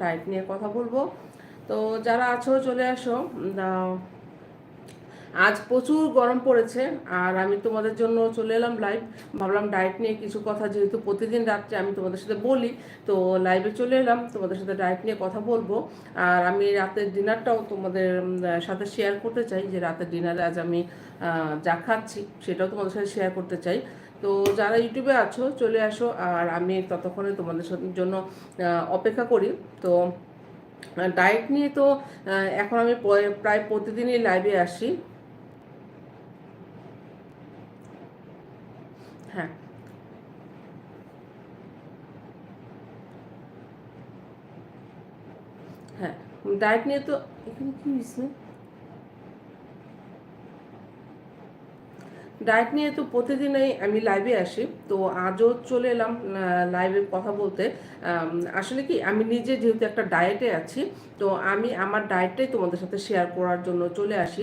Diet নিয়ে কথা বলব। তো যারা আছো, চলে আসো। আজ প্রচুর গরম পড়েছে, আর আমি তোমাদের জন্য চলে এলাম লাইভ ভাবলাম ডায়েট নিয়ে কিছু কথা, যেহেতু প্রতিদিন রাত্রে আমি তোমাদের সাথে বলি, তো লাইভে চলে এলাম, তোমাদের সাথে ডায়েট নিয়ে কথা বলব। আর আমি রাতের ডিনারটাও তোমাদের সাথে শেয়ার করতে চাই, যে রাতের ডিনারে আজ আমি যা খাচ্ছি, সেটাও তোমাদের সাথে শেয়ার করতে চাই। তো যারা ইউটিউবে আছো, চলে আসো আর আমি ততক্ষণে তোমাদের জন্য অপেক্ষা করি। তো ডায়েট নিয়ে তো এখন আমি প্রায় প্রতিদিনই লাইভে আসি। হ্যাঁ। হ্যাঁ ডায়েট নিয়ে তো, এখানে কি হয়েছে ডায়েট নিয়ে তো প্রতিদিনই আমি লাইভে আসি, তো আজও চলে এলাম লাইভে কথা বলতে। আসলে কি, আমি নিজে যেহেতু একটা ডায়েটে আছি, তো আমি আমার ডায়েটটাই তোমাদের সাথে শেয়ার করার জন্য চলে আসি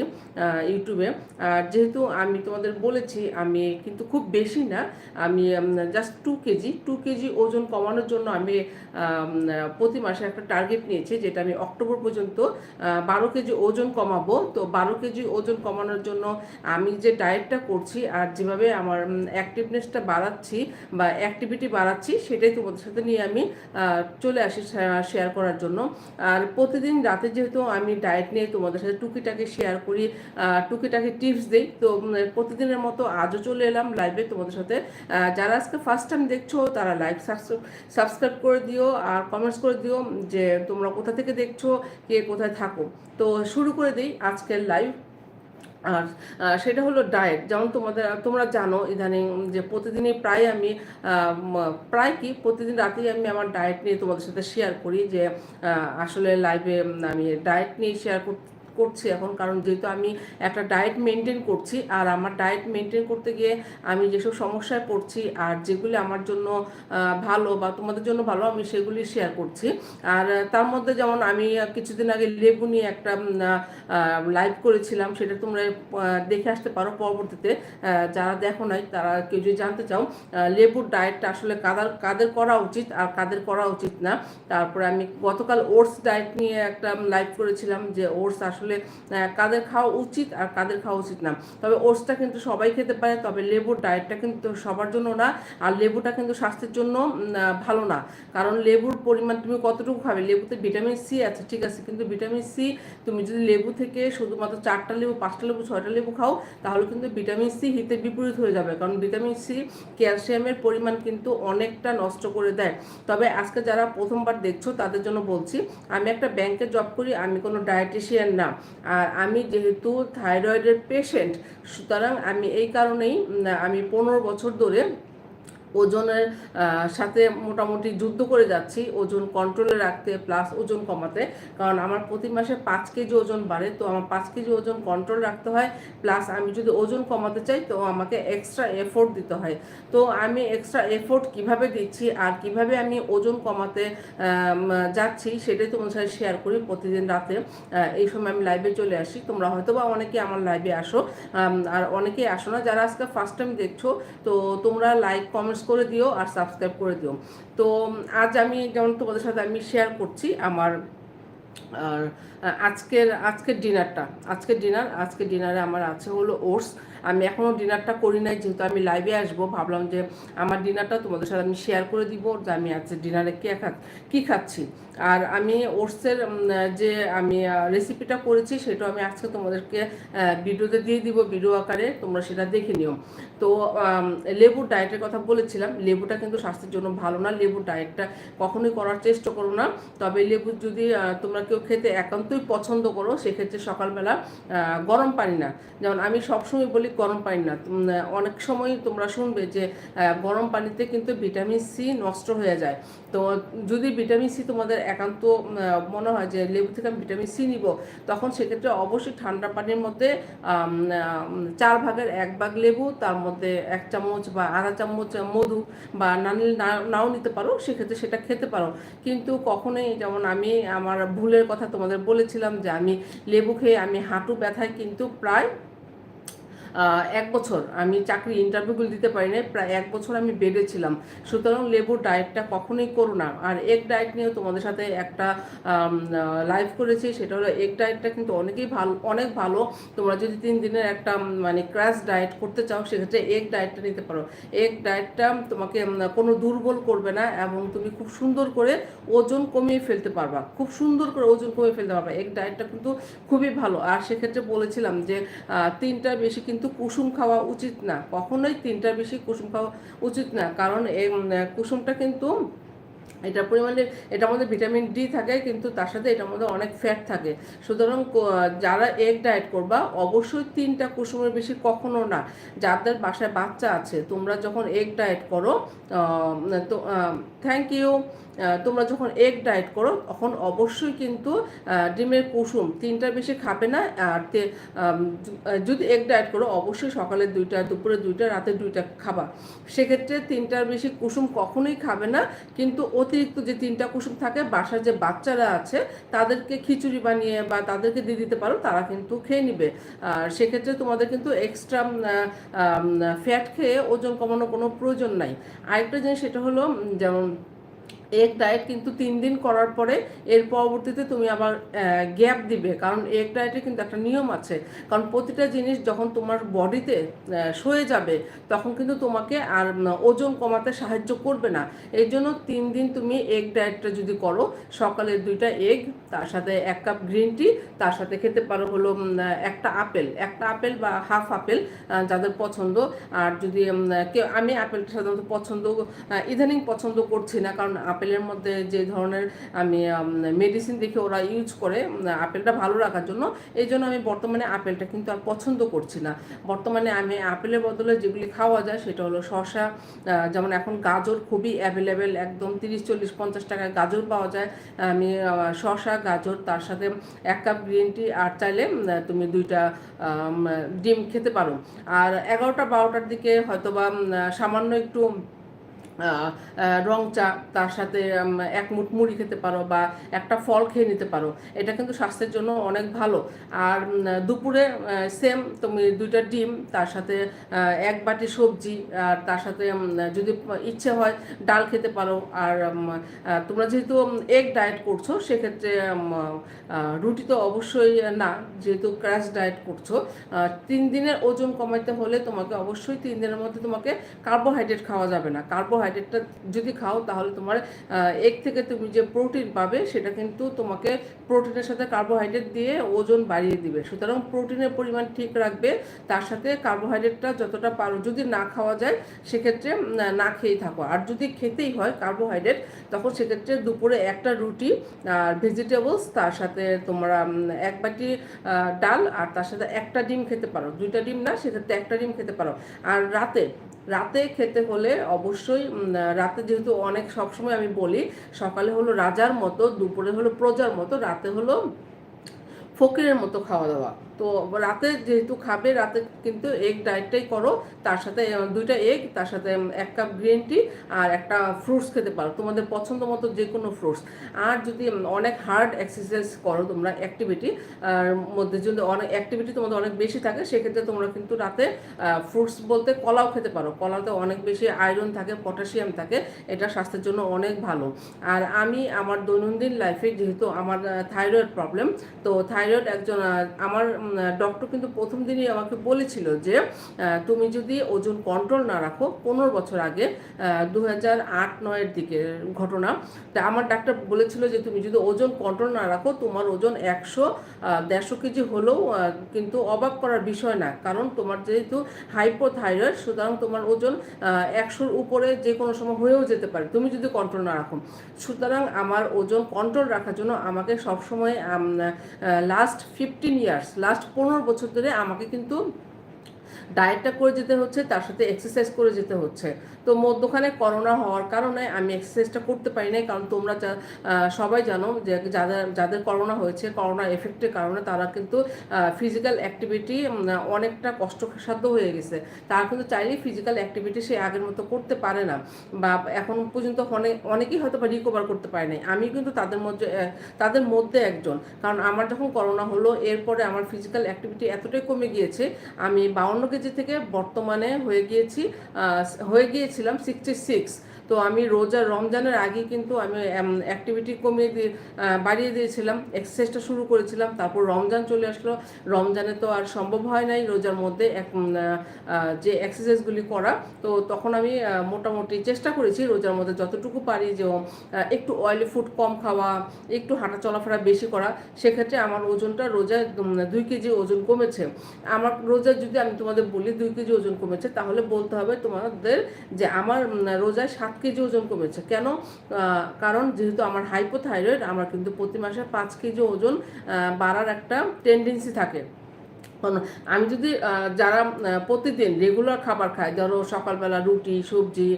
ইউটিউবে। আর যেহেতু আমি তোমাদের বলেছি, আমি কিন্তু খুব বেশি না, আমি just two KG two KG ওজন কমানোর জন্য আমি প্রতি মাসে একটা টার্গেট নিয়েছি, যেটা আমি অক্টোবর পর্যন্ত বারো কেজি ওজন কমাবো। তো বারো কেজি ওজন কমানোর জন্য আমি যে ডায়েটটা করছি আর যেভাবে আমার অ্যাক্টিভনেসটা বাড়াচ্ছি বা অ্যাক্টিভিটি বাড়াচ্ছি, সেটাই তোমাদের সাথে নিয়ে আমি চলে আসি শেয়ার করার জন্য। আর প্রতিদিন রাতে যেহেতু আমি ডায়েট নিয়ে তোমাদের সাথে টুকিটাকে শেয়ার করি টুকিটাকে টিপস দিই, তো প্রতিদিনের মতো আজও চলে এলাম লাইভে তোমাদের সাথে। যারা আজকে ফার্স্ট টাইম দেখছ, তারা লাইভ সাবস্ক্রাইব করে দিও আর কমেন্টস করে দিও যে তোমরা কোথা থেকে দেখছ, কে কোথায় থাকো। তো শুরু করে দিই আজকের লাইভ আর সেটা হলো ডায়েট যেমন তোমাদের, তোমরা জানো ইদানিং যে প্রতিদিনই প্রায় আমি প্রায় কি প্রতিদিন রাতেই আমি আমার ডায়েট নিয়ে তোমাদের সাথে শেয়ার করি যে আসলে লাইভে আমি ডায়েট নিয়ে শেয়ার করতে করছি এখন, কারণ যেহেতু আমি একটা ডায়েট মেনটেন করছি, আর আমার ডায়েট মেনটেন করতে গিয়ে আমি যেসব সমস্যায় পড়ছি আর যেগুলি আমার জন্য ভালো বা তোমাদের জন্য ভালো, আমি সেগুলি শেয়ার করছি। আর তার মধ্যে যেমন আমি কিছুদিন আগে লেবু নিয়ে একটা লাইভ করেছিলাম, সেটা তোমরা দেখে আসতে পারো পরবর্তীতে। যারা দেখো নাই, তারা কেউ যদি জানতে চাও লেবুর ডায়েটটা আসলে কাদের কাদের করা উচিত আর কাদের করা উচিত না। তারপরে আমি গতকাল ওটস ডায়েট নিয়ে একটা লাইভ করেছিলাম, যে ওটস আসলে আসলে কাদের খাওয়া উচিত আর কাদের খাওয়া উচিত না। তবে ওটসটা কিন্তু সবাই খেতে পারে, তবে লেবুর ডায়েটটা কিন্তু সবার জন্য না। আর লেবুটা কিন্তু স্বাস্থ্যের জন্য ভালো না। কারণ লেবুর পরিমাণ তুমি কতটুকু খাবে? লেবুতে ভিটামিন সি আছে, ঠিক আছে। কিন্তু ভিটামিন সি তুমি যদি লেবু থেকে শুধুমাত্র চারটা লেবু, পাঁচটা লেবু, ছয়টা লেবু খাও, তাহলে কিন্তু ভিটামিন সি হিতে বিপরীত হয়ে যাবে। কারণ ভিটামিন সি ক্যালসিয়ামের পরিমাণ কিন্তু অনেকটা নষ্ট করে দেয়। তবে আজকে যারা প্রথমবার দেখছ, তাদের জন্য বলছি, আমি একটা ব্যাংকে জব করি, আমি কোনো ডায়েটিশিয়ান না। আর আমি যেহেতু থাইরয়েডের পেশেন্ট সুতরাং আমি এই কারণেই আমি পনেরো বছর ধরে ওজনের সাথে মোটামুটি যুদ্ধ করে যাচ্ছি, ওজন কন্ট্রোলে রাখতে প্লাস ওজন কমাতে। কারণ আমার প্রতি মাসে পাঁচ কেজি ওজন বাড়ে, তো আমার পাঁচ কেজি ওজন কন্ট্রোল রাখতে হয় প্লাস আমি যদি ওজন কমাতে চাই, তো আমাকে এক্সট্রা এফোর্ট দিতে হয়। তো আমি এক্সট্রা এফোর্ট কীভাবে দিচ্ছি আর কীভাবে আমি ওজন কমাতে যাচ্ছি সেটাই তোমার সাথে শেয়ার করি প্রতিদিন রাতে। এই সময় আমি লাইভে চলে আসি। তোমরা হয়তো বা অনেকে আমার লাইভে আসো আর অনেকেই আসো না। যারা আজকে ফার্স্ট টাইম দেখছ, তো তোমরা লাইক কমেন্টস করে দিও আর সাবস্ক্রাইব করে দিও। তো আজ আমি যেমন তোমাদের সাথে আমি শেয়ার করছি আমার, আর, আজকের আজকের ডিনারটা আজকের ডিনার আজকের ডিনারে আমার আছে হলো ওটস আমি এখনও ডিনারটা করি নাই, যেহেতু আমি লাইভে আসব, ভাবলাম যে আমার ডিনারটা তোমাদের সাথে আমি শেয়ার করে দিব যে আমি আজকে ডিনারে কে খা কী খাচ্ছি। আর আমি ওটসের যে আমি রেসিপিটা করেছি সেটা আমি আজকে তোমাদেরকে ভিডিওতে দিয়ে দিব, ভিডিও আকারে তোমরা সেটা দেখে নিও। তো লেবুর ডায়েটের কথা বলেছিলাম, লেবুটা কিন্তু স্বাস্থ্যের জন্য ভালো না লেবুর ডায়েটটা কখনোই করার চেষ্টা করো না। তবে লেবু যদি তোমরা কেউ খেতে একান্তই পছন্দ করো, সেক্ষেত্রে সকালবেলা গরম পানি না। যেমন আমি সবসময় বলি গরম পানি না। অনেক সময় তোমরা শুনবে যে গরম পানিতে কিন্তু ভিটামিন সি নষ্ট হয়ে যায়। তো যদি ভিটামিন সি তোমাদের একান্ত মনে হয় যে লেবু থেকে আমি ভিটামিন সি নিব, তখন সেক্ষেত্রে অবশ্যই ঠান্ডা পানির মধ্যে চার ভাগের এক ভাগ লেবু, তার মধ্যে এক চামচ বা আধা চামচ মধু বা না, নাও নিতে পারো, সেক্ষেত্রে সেটা খেতে পারো। কিন্তু কখনোই যেমন আমি আমার ভুলের কথা তোমাদের বলেছিলাম যে আমি লেবু খেয়ে আমি হাঁটু ব্যথায় কিন্তু প্রায় এক বছর আমি চাকরি ইন্টারভিউগুলো দিতে পারি না প্রায় এক বছর আমি বেডে ছিলাম। সুতরাং লেবুর ডায়েটটা কখনোই করো না। আর এগ ডায়েট নিয়েও তোমাদের সাথে একটা লাইভ করেছি সেটা হলো এগ ডায়েটটা কিন্তু অনেকেই ভালো অনেক ভালো। তোমরা যদি তিন দিনের একটা মানে ক্র্যাশ ডায়েট করতে চাও সেক্ষেত্রে এগ ডায়েটটা নিতে পারো। এগ ডায়েটটা তোমাকে কোনো দুর্বল করবে না এবং তুমি খুব সুন্দর করে ওজন কমিয়ে ফেলতে পারবা। খুব সুন্দর করে ওজন কমিয়ে ফেলতে পারবা। এগ ডায়েটটা কিন্তু খুবই ভালো। আর সেক্ষেত্রে বলেছিলাম যে আহ, তিনটার বেশি কিন্তু কুসুম খাওয়া উচিত না। কখনোই তিনটার বেশি কুসুম খাওয়া উচিত না। কারণ এই কুসুমটা কিন্তু এটা পরিমাণে, এটার মধ্যে ভিটামিন ডি থাকে, কিন্তু তার সাথে এটার মধ্যে অনেক ফ্যাট থাকে। সুতরাং যারা এগ ডায়েট করবা, অবশ্যই তিনটা কুসুমের বেশি কখনো না। যাদের বাসায় বাচ্চা আছে, তোমরা যখন এগ ডায়েট করো তো থ্যাংক ইউ তোমরা যখন এগ ডায়েট করো, তখন অবশ্যই কিন্তু ডিমের কুসুম তিনটার বেশি খাবে না। আর যদি এগ ডায়েট করো, অবশ্যই সকালে দুইটা, দুপুরে দুইটা, রাতে দুইটা খাবা। সেক্ষেত্রে তিনটার বেশি কুসুম কখনোই খাবে না। কিন্তু অতিরিক্ত যে তিনটা কুসুম থাকে, বাসার যে বাচ্চারা আছে, তাদেরকে খিচুড়ি বানিয়ে বা তাদেরকে দিয়ে দিতে পারো, তারা কিন্তু খেয়ে নিবে। আর সেক্ষেত্রে তোমাদের কিন্তু এক্সট্রা ফ্যাট খেয়ে ওজন কমানোর কোনো প্রয়োজন নাই। আরেকটা জিনিস সেটা হলো যেমন এগ ডায়েট কিন্তু তিন দিন করার পরে এর পরবর্তীতে তুমি আবার গ্যাপ দিবে। কারণ এগ ডায়েটে কিন্তু একটা নিয়ম আছে। কারণ প্রতিটা জিনিস যখন তোমার বডিতে সয়ে যাবে, তখন কিন্তু তোমাকে আর ওজন কমাতে সাহায্য করবে না। এই জন্য তিন দিন তুমি এগ ডায়েটটা যদি করো, সকালে দুইটা এগ তার সাথে এক কাপ গ্রিন টি তার সাথে খেতে পারো হলো একটা আপেল। একটা আপেল বা হাফ আপেল যাদের পছন্দ। আর যদি কেউ, আমি আপেলটা সাধারণত পছন্দ ইদানিং পছন্দ করছি না, কারণ আপেলের মধ্যে যে ধরনের আমি মেডিসিন দেখে ওরা ইউজ করে আপেলটা ভালো রাখার জন্য। এই জন্য আমি বর্তমানে আপেলটা কিন্তু আর পছন্দ করছি না। বর্তমানে আমি আপেলের বদলে যেগুলি খাওয়া যায় সেটা হলো আহ, যেমন এখন গাজর খুবই অ্যাভেলেবেল একদম তিরিশ চল্লিশ পঞ্চাশ টাকায় গাজর পাওয়া যায়। আমি শসা গাজর তার সাথে এক কাপ গ্রিন টি আর চাইলে তুমি দুইটা ডিম খেতে পারো। আর এগারোটা বারোটার দিকে হয়তো বা সামান্য একটু রং চা, তার সাথে এক মুঠ মুড়ি খেতে পারো বা একটা ফল খেয়ে নিতে পারো, এটা কিন্তু স্বাস্থ্যের জন্য অনেক ভালো। আর দুপুরে সেম তুমি দুইটা ডিম, তার সাথে এক বাটি সবজি, আর তার সাথে যদি ইচ্ছে হয় ডাল খেতে পারো। আর তোমরা যেহেতু এগ ডায়েট করছ, সেক্ষেত্রে রুটি তো অবশ্যই না, যেহেতু ক্র্যাশ ডায়েট করছ তিন দিনের ওজন কমাইতে হলে তোমাকে অবশ্যই তিন দিনের মধ্যে তোমাকে কার্বোহাইড্রেট খাওয়া যাবে না। কার্বোহাইড্রেটটা যদি খাও, তাহলে তোমার এগ থেকে তুমি যে প্রোটিন পাবে, সেটা কিন্তু তোমাকে প্রোটিনের সাথে কার্বোহাইড্রেট দিয়ে ওজন বাড়িয়ে দিবে। সুতরাং প্রোটিনের পরিমাণ ঠিক রাখবে, তার সাথে কার্বোহাইড্রেটটা যতটা পারো যদি না খাওয়া যায়, সেক্ষেত্রে না খেয়েই থাকো। আর যদি খেতেই হয় কার্বোহাইড্রেট তখন সেক্ষেত্রে দুপুরে একটা রুটি আর ভেজিটেবলস তার সাথে তোমরা এক বাটি ডাল আর তার সাথে একটা ডিম খেতে পারো। দুইটা ডিম না, সেক্ষেত্রে একটা ডিম খেতে পারো। আর রাতে রাতে খেতে হলে অবশ্যই রাতে যেহেতু অনেক সবসময় আমি বলি, সকালে হলো রাজার মতো, দুপুরে হলো প্রজার মতো, রাতে হলো ফকিরের মতো খাওয়া দাওয়া। তো রাতে যেহেতু খাবে, রাতে কিন্তু এগ ডায়েটটাই করো। তার সাথে দুইটা এগ তার সাথে এক কাপ গ্রিন টি আর একটা ফ্রুটস খেতে পারো। তোমাদের পছন্দ মতো যে কোনো ফ্রুটস আর যদি অনেক হার্ড এক্সারসাইজ করো তোমরা অ্যাক্টিভিটি আর মধ্যে যদি অনেক অ্যাক্টিভিটি তোমাদের অনেক বেশি থাকে, সেক্ষেত্রে তোমরা কিন্তু রাতে ফ্রুটস বলতে কলাও খেতে পারো। কলাতে অনেক বেশি আয়রন থাকে পটাশিয়াম থাকে, এটা স্বাস্থ্যের জন্য অনেক ভালো। আর আমি আমার দৈনন্দিন লাইফে যেহেতু আমার থাইরয়েড প্রবলেম তো থাইরয়েড একজন আমার ডক্টর কিন্তু প্রথম দিনই আমাকে বলেছিল যে তুমি যদি ওজন কন্ট্রোল না রাখো, পনেরো বছর আগে দু হাজার আট নয়ের দিকে ঘটনা, তা আমার ডাক্তার বলেছিল যে তুমি যদি ওজন কন্ট্রোল না রাখো, তোমার ওজন একশো দেড়শো কেজি হলেও কিন্তু অবাক করার বিষয় না। কারণ তোমার যেহেতু হাইপোথাইরয়েড সুতরাং তোমার ওজন একশোর উপরে যে কোনো সময় হয়েও যেতে পারে। তুমি যদি কন্ট্রোল না রাখো, সুতরাং আমার ওজন কন্ট্রোল রাখার জন্য আমাকে সবসময় লাস্ট ফিফটিন ইয়ার্স লাস্ট পনেরো বছর ধরে আমাকে কিন্তু ডায়েটটা করে যেতে হচ্ছে, তার সাথে এক্সারসাইজ করে যেতে হচ্ছে। তো মধ্যখানে করোনা হওয়ার কারণে আমি এক্সারসাইজটা করতে পারি নাই, কারণ তোমরা সবাই জানো যে যাদের যাদের করোনা হয়েছে করোনা এফেক্টের কারণে তারা কিন্তু ফিজিক্যাল অ্যাক্টিভিটি অনেকটা কষ্টসাধ্য হয়ে গেছে। তারা কিন্তু চাইলেই ফিজিক্যাল অ্যাক্টিভিটি সে আগের মতো করতে পারে না বা এখন পর্যন্ত অনেক অনেকেই হয়তো বা রিকভার করতে পারে নাই। আমি কিন্তু তাদের মধ্যে তাদের মধ্যে একজন। কারণ আমার যখন করোনা হলো, এরপরে আমার ফিজিক্যাল অ্যাক্টিভিটি এতটাই কমে গিয়েছে, আমি বাউন্ন কেজি থেকে বর্তমানে হয়ে গিয়েছি হয়ে গিয়েছিলাম সিক্সটি সিক্স তো আমি রোজা রমজানের আগে কিন্তু আমি অ্যাক্টিভিটি কমিয়ে দিয়ে বাড়িয়ে দিয়েছিলাম এক্সারসাইজটা শুরু করেছিলাম তারপর রমজান চলে আসলো। রমজানে তো আর সম্ভব হয় নাই রোজার মধ্যে এক যে এক্সারসাইজগুলি করা। তো তখন আমি মোটামুটি চেষ্টা করেছি রোজার মধ্যে যতটুকু পারি যে একটু অয়েলি ফুড কম খাওয়া একটু হাঁটা চলাফেরা বেশি করা। সেক্ষেত্রে আমার ওজনটা উম, দুই কেজি ওজন কমেছে। আমার রোজায় যদি আমি তোমাদের বলি দুই কেজি ওজন কমেছে তাহলে বলতে হবে তোমাদের যে আমার রোজায় সাত কেজি ওজন কমেছে। কেন? কারণ যেহেতু আমার হাইপোথাইরয়েড আমার কিন্তু প্রতি মাসে পাঁচ কেজি ওজন বাড়ার একটা টেন্ডেন্সি থাকে। আমি যদি যারা প্রতিদিন রেগুলার খাবার খায় ধরো সকালবেলা রুটি, সবজি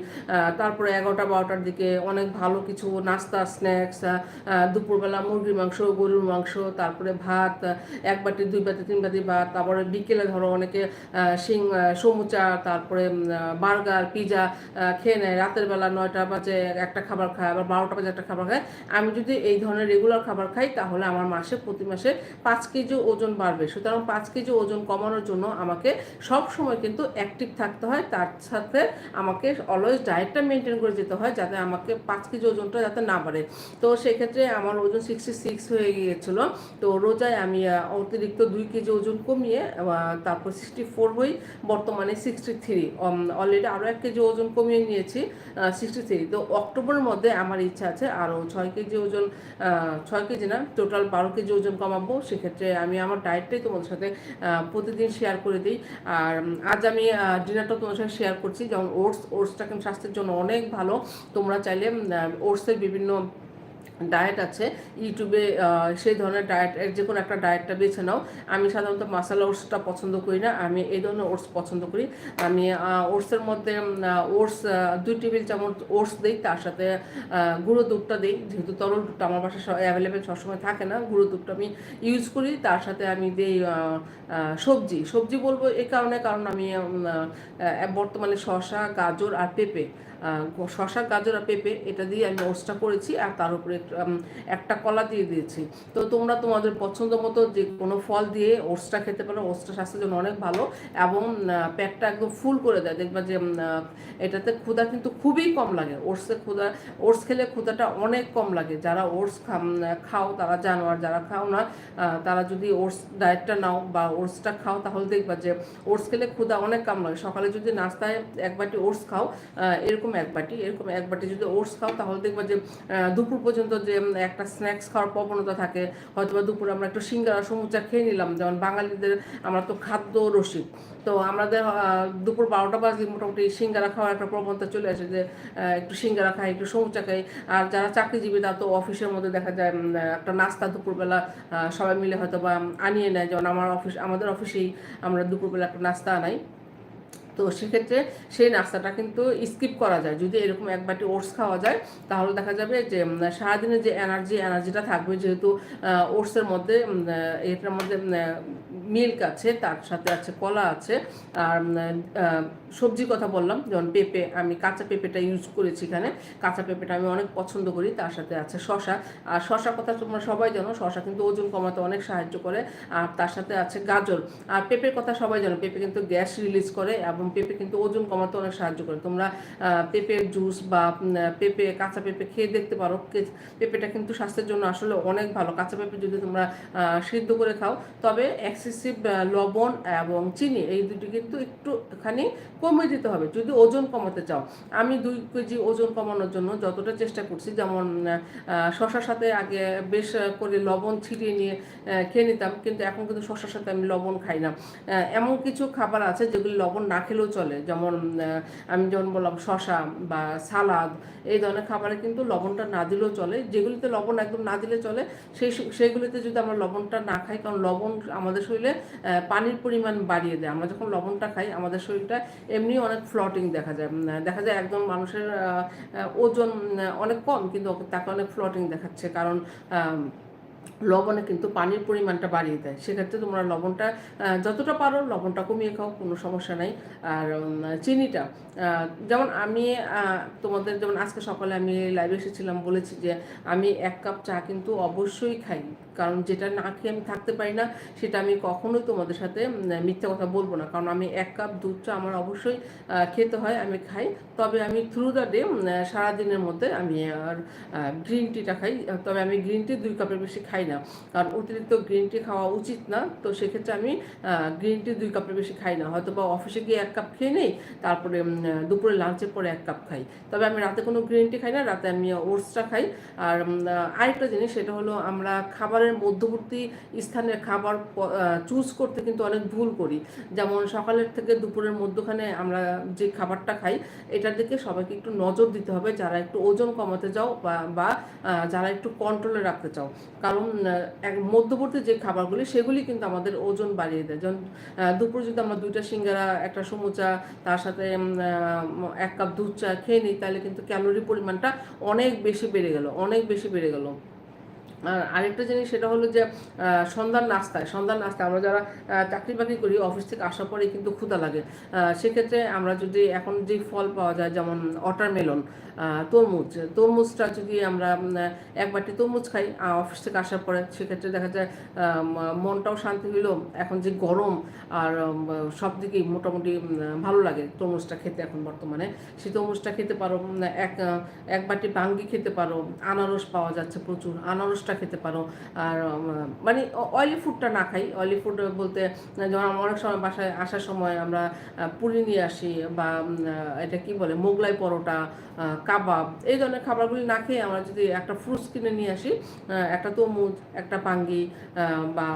তারপরে এগারোটা বারোটার দিকে অনেক ভালো কিছু নাস্তা স্ন্যাক্স দুপুরবেলা মুরগির মাংস, গরুর মাংস, তারপরে ভাত এক বাটি, দুই বাটি, তিন বাটি ভাত, তারপরে বিকেলে ধরো অনেকে শিং সমুচা, তারপরে বার্গার, পিজা খেয়ে নেয়, রাতের বেলা নয়টা বাজে একটা খাবার খায়, আবার বারোটা বাজে একটা খাবার খায়। আমি যদি এই ধরনের রেগুলার খাবার খাই, তাহলে আমার মাসে, প্রতি মাসে পাঁচ কেজি ওজন বাড়বে। সুতরাং পাঁচ কেজি ওজন কমানোর জন্য আমাকে সব সময় কিন্তু অ্যাক্টিভ থাকতে হয়। তার সাথে আমাকে অলওয়েজ ডায়েটটা মেনটেন করে যেতে হয় যাতে আমাকে পাঁচ কেজি ওজনটা যাতে না বাড়ে। তো সেক্ষেত্রে আমার ওজন সিক্সটি সিক্স হয়ে গিয়েছিল। তো রোজায় আমি অতিরিক্ত দুই কেজি ওজন কমিয়ে তারপর সিক্সটি ফোর হই। বর্তমানে সিক্সটি থ্রি অলরেডি আরও এক কেজি ওজন কমিয়ে নিয়েছি সিক্সটি থ্রি তো অক্টোবরের মধ্যে আমার ইচ্ছা আছে আরও ছয় কেজি ওজন ছয় কেজি না টোটাল বারো কেজি ওজন কমাবো। সেক্ষেত্রে আমি আমার ডায়েটটাই তোমাদের সাথে প্রতিদিন শেয়ার করে দিই। আর আজ আমি ডিনারটা তোমার সাথে শেয়ার করছি। যেমন ওটস ওটসটা কিন্তু স্বাস্থ্যের জন্য অনেক ভালো। তোমরা চাইলে ওটসের বিভিন্ন ডায়েট আছে ইউটিউবে সেই ধরনের ডায়েট যে কোনো একটা ডায়েটটা বেছে নাও। আমি সাধারণত মাসালা ওটসটা পছন্দ করি না, আমি এই ধরনের ওটস পছন্দ করি। আমি ওটসের মধ্যে ওটস দুই টেবিল চামচ ওটস দিই, তার সাথে গুঁড়ো দুধটা দিই। যেহেতু তরল দুধটা আমার বাসায় অ্যাভেলেবেল সবসময় থাকে না, গুঁড়ো দুধটা আমি ইউজ করি। তার সাথে আমি দিই সবজি। সবজি বলব এই কারণে, কারণ আমি বর্তমানে শসা, গাজর আর পেঁপে। শসা গাজর আর পেঁপে এটা দিয়ে আমি ওটসটা করেছি আর তার উপরে একটা কলা দিয়ে দিয়েছি। তো তোমরা তোমাদের পছন্দ মতো যে কোনো ফল দিয়ে ওটসটা খেতে পারো। ওটসটা স্বাস্থ্যের জন্য অনেক ভালো এবং পেটটা একদম ফুল করে দেয়। দেখবা যে এটাতে ক্ষুধা কিন্তু খুবই কম লাগে। ওটসে ক্ষুধা ওটস খেলে ক্ষুধাটা অনেক কম লাগে। যারা ওটস খাও তারা জানো। আর যারা খাও না তারা যদি ওটস ডায়েটটা নাও বা ওটসটা খাও তাহলে দেখবা যে ওটস খেলে ক্ষুধা অনেক কম লাগে। সকালে যদি নাস্তায় এক বাটি ওটস খাও আহ, এরকম এক বাটি, এরকম এক বাটি যদি ওটস খাও, তাহলে দেখবা যে দুপুর পর্যন্ত যে একটা স্ন্যাক্স খাওয়ার প্রবণতা থাকে। হয়তো বা দুপুরে আমরা একটু সিঙ্গারা, সমুচা খেয়ে নিলাম। যেমন বাঙালিদের, আমরা তো খাদ্য রসিক। তো আমাদের দুপুর বারোটা বাজে মোটামুটি সিঙ্গারা খাওয়ার একটা প্রবণতা চলে আসে যে একটু সিঙ্গারা খাই, একটু সমুচা খাই। আর যারা চাকরিজীবী, তারা তো অফিসের মধ্যে দেখা যায় একটা নাস্তা দুপুরবেলা সবাই মিলে হয়তো বা আনিয়ে নেয়। যেমন আমার অফিস, আমাদের অফিসেই আমরা দুপুরবেলা একটা নাস্তা আনাই। তো সেক্ষেত্রে সেই নাস্তাটা কিন্তু স্কিপ করা যায়। যদি এরকম এক বাটি ওটস খাওয়া যায়, তাহলে দেখা যাবে যে সারাদিনের যে এনার্জি এনার্জিটা থাকবে যেহেতু ওটসের মধ্যে এটার মধ্যে মিল্ক আছে, তার সাথে আছে কলা আছে, আর সবজির কথা বললাম, যেমন পেঁপে, আমি কাঁচা পেঁপেটা ইউজ করেছি এখানে। কাঁচা পেঁপেটা আমি অনেক পছন্দ করি, তার সাথে আছে শশা আর শশার কথা তোমরা সবাই জানো শশা কিন্তু ওজন কমাতে অনেক সাহায্য করে, আর তার সাথে আছে গাজর। আর পেঁপের কথা সবাই জানো, পেঁপে কিন্তু গ্যাস রিলিজ করে এবং পেঁপে কিন্তু ওজন কমাতে অনেক সাহায্য করে। তোমরা পেঁপের জুস বা পেঁপে, কাঁচা পেঁপে খেয়ে দেখতে পারো পেঁপেটা কিন্তু স্বাস্থ্যের জন্য আসলে অনেক ভালো। কাঁচা পেঁপে যদি তোমরা সিদ্ধ করে খাও, তবে এক্সেসিভ লবণ এবং চিনি, এই দুটি কিন্তু একটুখানি কমিয়ে দিতে হবে। যদি ওজন কমাতে চাও, আমি দুই কেজি ওজন কমানোর জন্য যতটা চেষ্টা করছি, যেমন শশার সাথে আগে বেশ করে লবণ ছিটিয়ে নিয়ে খেয়ে নিতাম, কিন্তু এখন কিন্তু শশার সাথে আমি লবণ খাই না। এমন কিছু খাবার আছে যেগুলি লবণ না খেলে খেলেও চলে। যেমন আমি যেমন বললাম শশা বা সালাদ, এই ধরনের খাবারে কিন্তু লবণটা না দিলেও চলে। যেগুলিতে লবণ একদম না দিলে চলে, সেই সেইগুলিতে যদি আমরা লবণটা না খাই, কারণ লবণ আমাদের শরীরে পানির পরিমাণ বাড়িয়ে দেয়। আমরা যখন লবণটা খাই, আমাদের শরীরটা এমনি অনেক ফ্লটিং দেখা যায়। দেখা যায় একদম মানুষের ওজন অনেক কম, কিন্তু তাকে অনেক ফ্লটিং দেখাচ্ছে। কারণ লবণে কিন্তু পানির পরিমাণটা বাড়িয়ে দেয়। সেক্ষেত্রে তোমরা লবণটা যতটা পারো লবণটা কমিয়ে খাও, কোনো সমস্যা নাই। আর চিনিটা যেমন আমি তোমাদের যেমন আজকে সকালে আমি লাইভে এসেছিলাম, বলেছি যে আমি এক কাপ চা কিন্তু অবশ্যই খাই। কারণ যেটা না খেয়ে আমি থাকতে পারি না, সেটা আমি কখনোই তোমাদের সাথে মিথ্যা কথা বলব না। কারণ আমি এক কাপ দুধ চা আমার অবশ্যই খেতে হয়, আমি খাই। তবে আমি থ্রু দ্য ডে সারাদিনের মধ্যে আমি আর গ্রিন টিটা খাই। তবে আমি গ্রিন টি দুই কাপের বেশি খাই না। কারণ অতিরিক্ত গ্রিন টি খাওয়া উচিত না। তো সেক্ষেত্রে আমি গ্রিন টি দুই কাপের বেশি খাই না। হয়তো বা অফিসে গিয়ে এক কাপ খেয়ে নেই, তারপরে দুপুরে লাঞ্চের পরে এক কাপ খাই। তবে আমি রাতে কোনো গ্রিন টি খাই না, রাতে আমি ওটসটা খাই। আর আরেকটা জিনিস, সেটা হলো আমরা খাবারের মধ্যবর্তী স্থানের খাবার চুজ করতে কিন্তু অনেক ভুল করি। যেমন সকালের থেকে দুপুরের মধ্যখানে আমরা যে খাবারটা খাই, এটার দিকে সবাইকে একটু নজর দিতে হবে, যারা একটু ওজন কমাতে চাও বা যারা একটু কন্ট্রোলে রাখতে চাও। কারণ এক মধ্যবর্তী যে খাবারগুলি, সেগুলি কিন্তু আমাদের ওজন বাড়িয়ে দেয়। যেমন দুপুরে যদি আমরা দুইটা সিঙ্গারা, একটা সমুচা, তার সাথে এক কাপ দুধ চা খেয়ে নিই, তাহলে কিন্তু ক্যালোরি পরিমাণটা অনেক বেশি বেড়ে গেল, অনেক বেশি বেড়ে গেল। আর আরেকটা জিনিস সেটা হলো যে সন্ধ্যার নাস্তায় সন্ধ্যার নাস্তায় আমরা যারা চাকরি বাকরি করি অফিস থেকে আসার পরেই কিন্তু ক্ষুধা লাগে। সেক্ষেত্রে আমরা যদি এখন যে ফল পাওয়া যায়, যেমন ওয়াটারমেলন তরমুজ, তরমুজটা যদি আমরা এক বাটি তরমুজ খাই অফিস থেকে আসার পরে সেক্ষেত্রে দেখা যায় মনটাও শান্তি হইল। এখন যে গরম আর সব দিকেই মোটামুটি ভালো লাগে তরমুজটা খেতে এখন বর্তমানে। সেই তরমুজটা খেতে পারো এক এক বাটি বাঙ্গি খেতে পারো। আনারস পাওয়া যাচ্ছে প্রচুর। আনারসটা খেতে পারো। আর মানে অয়েলি ফুডটা না খাই। অয়েলি ফুড বলতে যেমন অনেক সময় বাসায় আসার সময় আমরা পুরি নিয়ে আসি বা এটা কি বলে মোগলাই পরোটা কাবাব এই ধরনের খাবারগুলি না খেয়ে আমরা যদি একটা ফ্রুটস কিনে নিয়ে আসি একটা তরমুজ একটা পাঙ্গি বা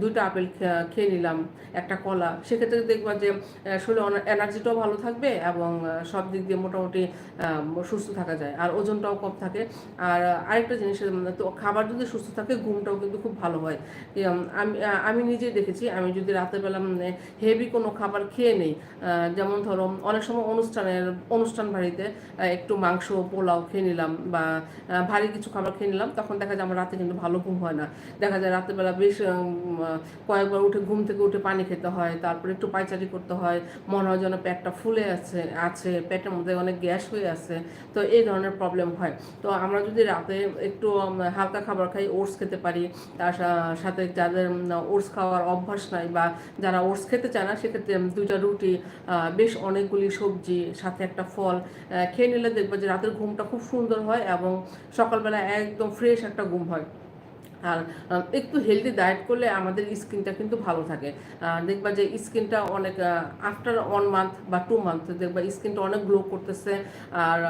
দুইটা আপেল খেয়ে নিলাম একটা কলা সেক্ষেত্রে দেখবা যে শরীরে এনার্জিটাও ভালো থাকবে এবং সব দিক দিয়ে মোটামুটি সুস্থ থাকা যায়। আর ওজনটাও কম থাকে। আর আরেকটা জিনিস উম, তো খাবার যদি সুস্থ থাকে, ঘুমটাও কিন্তু খুব ভালো হয়। আমি আমি নিজেই দেখেছি, আমি যদি রাতের বেলা হেভি কোনো খাবার খেয়ে নেই যেমন ধরো অনেক সময় অনুষ্ঠানের, অনুষ্ঠান বাড়িতে একটু মাংস, পোলাও খেয়ে নিলাম বা ভারী কিছু খাবার খেয়ে নিলাম, তখন দেখা যায় আমার রাতে কিন্তু ভালো ঘুম হয় না। দেখা যায় রাতের বেলা বেশ কয়েকবার উঠে ঘুম থেকে উঠে পানি খেতে হয়, তারপরে একটু পায়চারি করতে হয়, মনে হয় যেন পেটটা ফুলে আছে আছে, পেটের মধ্যে অনেক গ্যাস হয়ে আছে, তো এই ধরনের প্রবলেম হয়। তো আমরা যদি রাতে একটু হালকা খাবার খাই ওটস খেতে পারি, তার সাথে যাদের ওটস খাওয়ার অভ্যাস নাই বা যারা ওটস খেতে চায় না, সেক্ষেত্রে দুটা রুটি বেশ অনেকগুলি সবজি, সাথে একটা ফল খেয়ে নিলে দেখবে যে রাতের ঘুমটা খুব সুন্দর হয় এবং সকালবেলা একদম ফ্রেশ একটা ঘুম হয়। আর একটু হেলদি ডায়েট করলে আমাদের স্কিনটা কিন্তু ভালো থাকে। দেখবা যে স্কিনটা অনেক আফটার ওয়ান মান্থ বা টু মান্থ দেখবা স্কিনটা অনেক গ্লো করতেছে। আর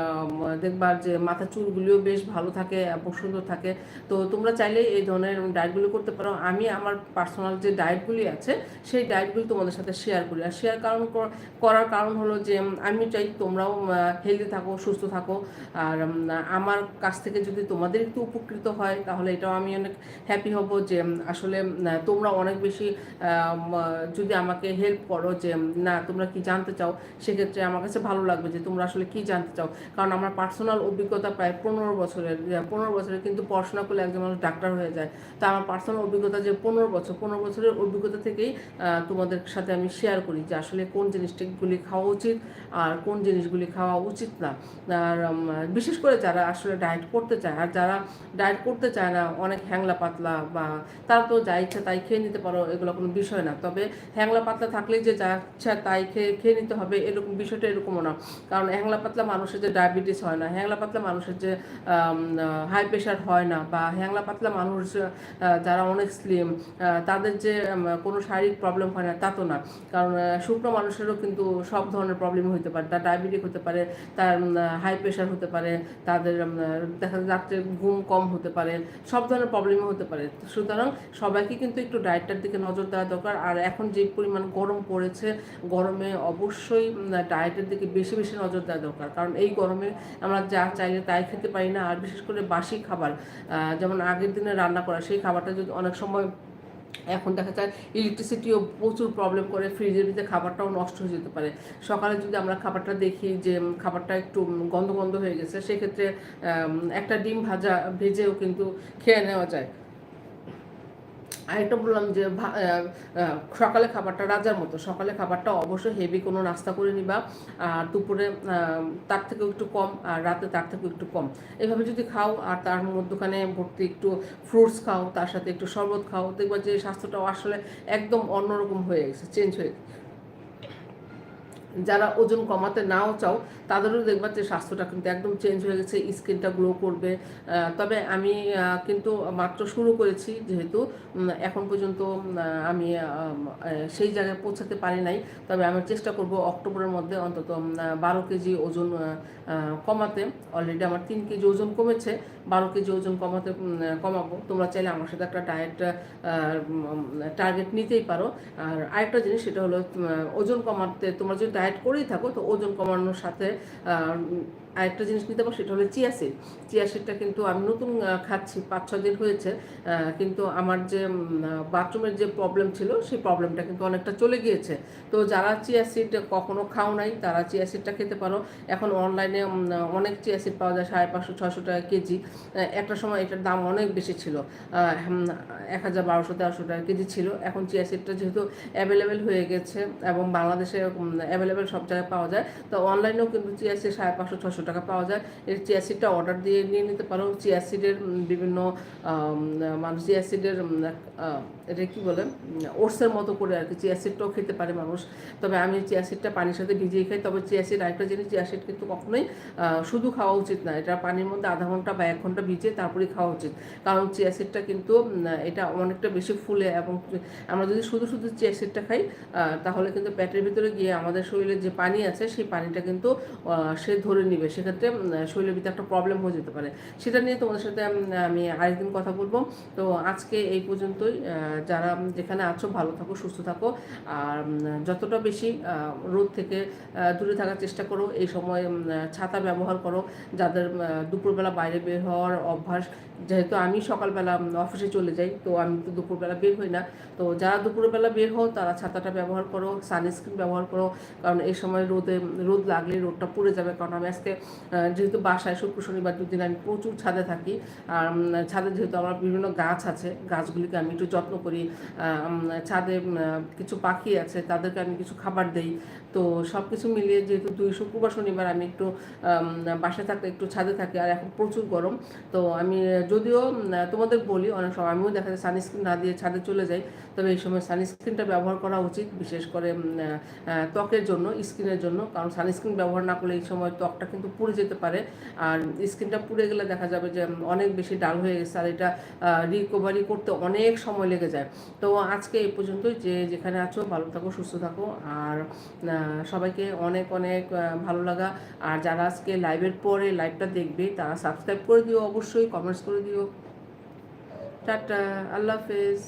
দেখবা যে মাথা চুলগুলিও বেশ ভালো থাকে এবং সুন্দর থাকে। তো তোমরা চাইলে এই ধরনের ডায়েটগুলো করতে পারো। আমি আমার পার্সোনাল যে ডায়েটগুলি আছে, সেই ডায়েটগুলি তোমাদের সাথে শেয়ার করি। আর শেয়ার কারণ করার কারণ হলো যে, আমি চাই তোমরাও হেলদি থাকো, সুস্থ থাকো। আর আমার কাছ থেকে যদি তোমাদের একটু উপকৃত হয়, তাহলে এটাও আমি অনেক হ্যাপি হব যে আসলে তোমরা অনেক বেশি যদি আমাকে হেল্প করো যে না, তোমরা কি জানতে চাও, সেক্ষেত্রে আমার কাছে ভালো লাগবে যে, তোমরা আসলে কি জানতে চাও। কারণ আমার পার্সোনাল অভিজ্ঞতা প্রায় পনেরো বছরের পনেরো বছরের কিন্তু পড়াশোনা করলে একজন মানুষ ডাক্তার হয়ে যায়। তো আমার পার্সোনাল অভিজ্ঞতা যে, পনেরো বছর, পনেরো বছরের অভিজ্ঞতা থেকেই তোমাদের সাথে আমি শেয়ার করি যে, আসলে কোন জিনিসগুলি খাওয়া উচিত আর কোন জিনিসগুলি খাওয়া উচিত না। আর বিশেষ করে যারা আসলে ডায়েট করতে চায়, আর যারা ডায়েট করতে চায় না, অনেক হ্যাংলা পাতলা বা তারা তো যা ইচ্ছা তাই খেয়ে নিতে পারো, এগুলো কোনো বিষয় না। তবে হ্যাংলা পাতলা থাকলেই যে যা ইচ্ছা তাই খেয়ে খেয়ে নিতে হবে, এরকম বিষয়টা এরকমও না। কারণ হ্যাংলা পাতলা মানুষের যে ডায়াবেটিস হয় না, হ্যাংলা পাতলা মানুষের যে হাই প্রেশার হয় না বা হ্যাংলা পাতলা মানুষ যারা অনেক স্লিম তাদের যে কোনো শারীরিক প্রবলেম হয় না, তা তো না। কারণ শুকনো মানুষেরও কিন্তু সব ধরনের প্রবলেম হতে পারে। তার ডায়াবেটিক হতে পারে, তার হাই প্রেশার হতে পারে, তাদের দেখা যায় রাত্রে ঘুম কম হতে পারে, সব ধরনের প্রবলেম প্রবলেমও হতে পারে। সুতরাং সবাইকে কিন্তু একটু ডায়েটটার দিকে নজর দেওয়া দরকার। আর এখন যে পরিমাণ গরম পড়েছে, গরমে অবশ্যই ডায়েটের দিকে বেশি বেশি নজর দেওয়া দরকার। কারণ এই গরমে আমরা যা চাইলে তাই খেতে পারি না। আর বিশেষ করে বাসি খাবার যেমন আগের দিনে রান্না করা, সেই খাবারটা যদি অনেক সময় এখন দেখা যায় ইলেকট্রিসিটিও প্রচুর প্রবলেম করে ফ্রিজের ভিতরে খাবারটাও নষ্ট হয়ে যেতে পারে। সকালে যদি আমরা খাবারটা দেখি যে খাবারটা একটু গন্ধ গন্ধ হয়ে গেছে, সেক্ষেত্রে একটা ডিম ভাজা, ভেজেও কিন্তু খেয়ে নেওয়া যায়। আরেকটা বললাম যে সকালে খাবারটা, রাজার মতো সকালে খাবারটা অবশ্যই হেভি কোনো নাস্তা করে নিবা, আর দুপুরে তার থেকেও একটু কম, আর রাতে তার থেকেও একটু কম। এভাবে যদি খাও, আর তার মধ্যখানে ভর্তি একটু ফ্রুটস খাও, তার সাথে একটু শরবত খাও, দেখবা যে স্বাস্থ্যটাও আসলে একদম অন্যরকম হয়ে গেছে চেঞ্জ হয়ে গেছে। যারা ওজন কমাতে নাও চাও, তাদেরও দেখবা যে স্বাস্থ্যটা কিন্তু একদম চেঞ্জ হয়ে গেছে স্কিনটা গ্লো করবে। তবে আমি কিন্তু মাত্র শুরু করেছি যেহেতু এখন পর্যন্ত আমি সেই জায়গায় পৌঁছাতে পারি নাই। তবে আমি চেষ্টা করব অক্টোবরের মধ্যে অন্তত বারো কেজি ওজন কমাতে। অলরেডি আমার তিন কেজি ওজন কমেছে, বারো কেজি ওজন কমাতে কমাবো। তোমরা চাইলে আমার সাথে একটা ডায়েট টার্গেট নিতেই পারো। আর আরেকটা জিনিস সেটা হলো ওজন কমাতে, তোমরা যদি ডায়েট করেই থাকো তো ওজন কমানোর সাথে আরেকটা জিনিস নিতে পারো সেটা হলো চিয়া সিড। চিয়া সিডটা কিন্তু আমি নতুন খাচ্ছি পাঁচ ছ দিন হয়েছে কিন্তু আমার যে বাথরুমের যে প্রবলেম ছিল, সেই প্রবলেমটা কিন্তু অনেকটা চলে গিয়েছে। তো যারা চিয়া সিড কখনো খাও নাই, তারা চিয়া সিডটা খেতে পারো। এখন অনলাইনে অনেক চিয়া সিড পাওয়া যায়, সাড়ে পাঁচশো ছশো টাকা কেজি। একটা সময় এটার দাম অনেক বেশি ছিল। এক হাজার বারোশো, তেরোশো টাকা কেজি ছিল। এখন চিয়া সিডটা যেহেতু অ্যাভেলেবেল হয়ে গেছে এবং বাংলাদেশে অ্যাভেলেবেল সব জায়গায় পাওয়া যায়, তো অনলাইনেও কিন্তু চিয়া সিড সাড়ে পাঁচশো ছশো টাকা পাওয়া যায়। এর চিয়া সিডটা অর্ডার দিয়ে নিয়ে নিতে পারো। চিয়া সিডের বিভিন্ন মানুষ চিয়া সিডের এটা কী বলে? ওটসের মতো করে আর কি চিয়া সিডটাও খেতে পারে মানুষ। তবে আমি চিয়া সিডটা পানির সাথে ভিজিয়ে খাই। তবে চিয়া সিড আরেকটা জিনিস চিয়া সিড কিন্তু কখনোই শুধু খাওয়া উচিত না। এটা পানির মধ্যে আধা ঘণ্টা বা এক ঘণ্টা ভিজিয়ে তারপরে খাওয়া উচিত। কারণ চিয়া সিডটা কিন্তু এটা অনেকটা বেশি ফুলে এবং আমরা যদি শুধু শুধু চিয়া সিডটা খাই তাহলে কিন্তু পেটের ভিতরে গিয়ে আমাদের শরীরে যে পানি আছে, সেই পানিটা কিন্তু সে ধরে নিবে। সেক্ষেত্রে উম, শরীরের ভিতরে একটা প্রবলেম হয়ে যেতে পারে। সেটা নিয়ে তোমাদের সাথে আমি আরেকদিন কথা বলব। তো আজকে এই পর্যন্তই। যারা যেখানে আছো ভালো থাকো সুস্থ থাকো। আর যতটা বেশি রোদ থেকে দূরে থাকার চেষ্টা করো এই সময় ছাতা ব্যবহার করো। যাদের দুপুরবেলা বাইরে বের হওয়ার অভ্যাস যেহেতু আমি সকালবেলা অফিসে চলে যাই তো আমি তো দুপুরবেলা বের হই না। তো যারা দুপুরবেলা বের হও তারা ছাতাটা ব্যবহার করো সানস্ক্রিন ব্যবহার করো। কারণ এই সময় রোদে রোদ লাগলে রোদটা পুড়ে যাবে। কারণ আমি আজকে যেহেতু বাসায় শুক্র, শনিবার দুদিন আমি প্রচুর ছাদে থাকি, আর ছাদে যেহেতু আমার বিভিন্ন গাছ আছে, গাছগুলিকে আমি একটু যত্ন করি ছাদে কিছু পাখি আছে, তাদেরকে আমি কিছু খাবার দেই, তো সব কিছু মিলিয়ে যেহেতু দুই শুক্রবার, শনিবার আমি একটু বাসায় থাকতে একটু ছাদে থাকি, আর এখন প্রচুর গরম, তো আমি, যদিও তোমাদের বলি, অনেক সময় আমিও দেখা যায় সানস্ক্রিন না দিয়ে ছাদে চলে যাই, তবে এই সময় সানস্ক্রিনটা ব্যবহার করা উচিত, বিশেষ করে ত্বকের জন্য, স্কিনের জন্য, কারণ সানস্ক্রিন ব্যবহার না করলে এই সময় ত্বকটা কিন্তু পুড়ে যেতে পারে। আর স্কিনটা পুড়ে গেলে দেখা যাবে যে অনেক বেশি ডাল হয়ে গেছে আর এটা রিকভারি করতে অনেক সময় লেগে যায়। তো আজকে এই পর্যন্তই যে যেখানে আছো, ভালো থাকো, সুস্থ থাকো। আর সবাইকে অনেক অনেক ভালো লাগা। আর যারা আজকে লাইভের পরে লাইভটা দেখবে, তারা সাবস্ক্রাইব করে দিও অবশ্যই কমেন্টস করে দিও। টাটা, আল্লাহ হাফেজ।